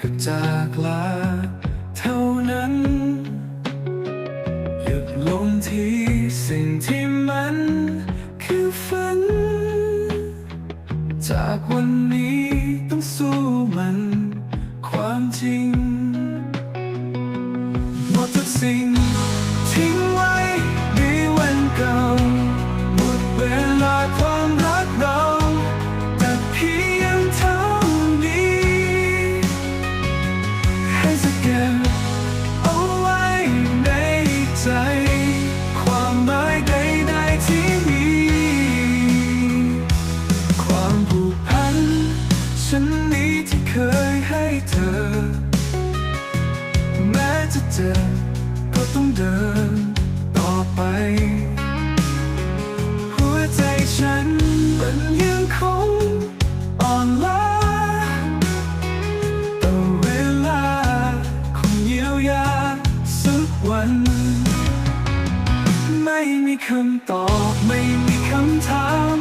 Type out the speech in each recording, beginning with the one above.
กับจากลาเท่านั้น หยุดลงที่สิ่งที่มัน คือฝัน จากวันนี้ต้องสู้มัน ความจริงหมดทุกสิ่งทิ้ง จะเจอก็ต้องเดินต่อไป หัวใจฉันมันยังคงอ่อนล้าแต่เวลาคงเยียวยาสักวัน ไม่มีคำตอบไม่มีคำถาม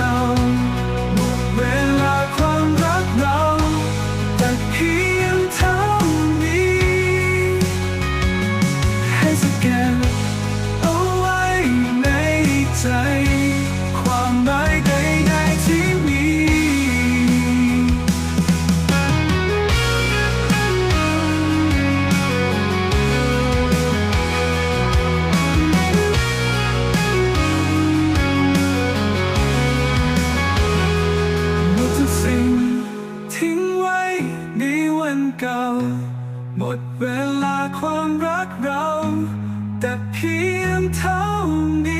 ก่าเวลาความรักเราแต่เพียงเท่านี้ ให้สแกนเอาไว้ในใจ ความหมายเดิ เวลาความรักเรา แต่เพียงเท่านี้